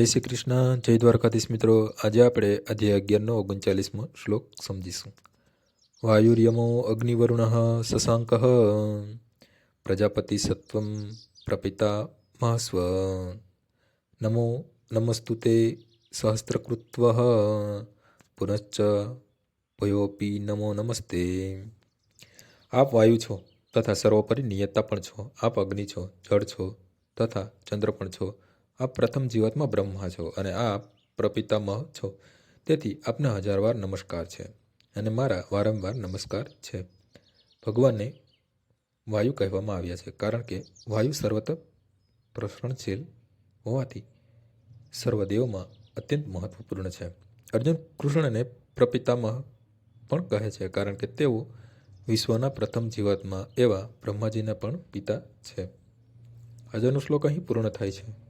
જય શ્રી કૃષ્ણ. જય દ્વારકાધીશ મિત્રો. આજે આપણે અધ્યાય અગિયારનો ઓગણચાલીસમો શ્લોક સમજીશું. વાયુર્યમો અગ્નિવરુણ શશાંક પ્રજાપતિ સત્વમ પ્રપિતા મહાસ્વ નમો નમસ્તુ તે સહસ્ત્રકૃત્વ પુનશ્ચ ભયોપી નમો નમસ્તે. આપ વાયુ છો તથા સર્વોપરી નિયતા પણ છો. આપ અગ્નિ છો, જળ છો તથા ચંદ્ર પણ છો. આપ પ્રથમ જીવાતમાં બ્રહ્મા છો અને આપ પ્રપિતામહ છો. તેથી આપને હજાર વાર નમસ્કાર છે અને મારા વારંવાર નમસ્કાર છે. ભગવાનને વાયુ કહેવામાં આવ્યા છે કારણ કે વાયુ સર્વત્ર પ્રસરણશીલ હોવાથી સર્વદેવમાં અત્યંત મહત્વપૂર્ણ છે. અર્જુન કૃષ્ણને પ્રપિતામહ પણ કહે છે કારણ કે તેઓ વિશ્વના પ્રથમ જીવાત્મા એવા બ્રહ્માજીના પણ પિતા છે. આજનો શ્લોક અહીં પૂર્ણ થાય છે.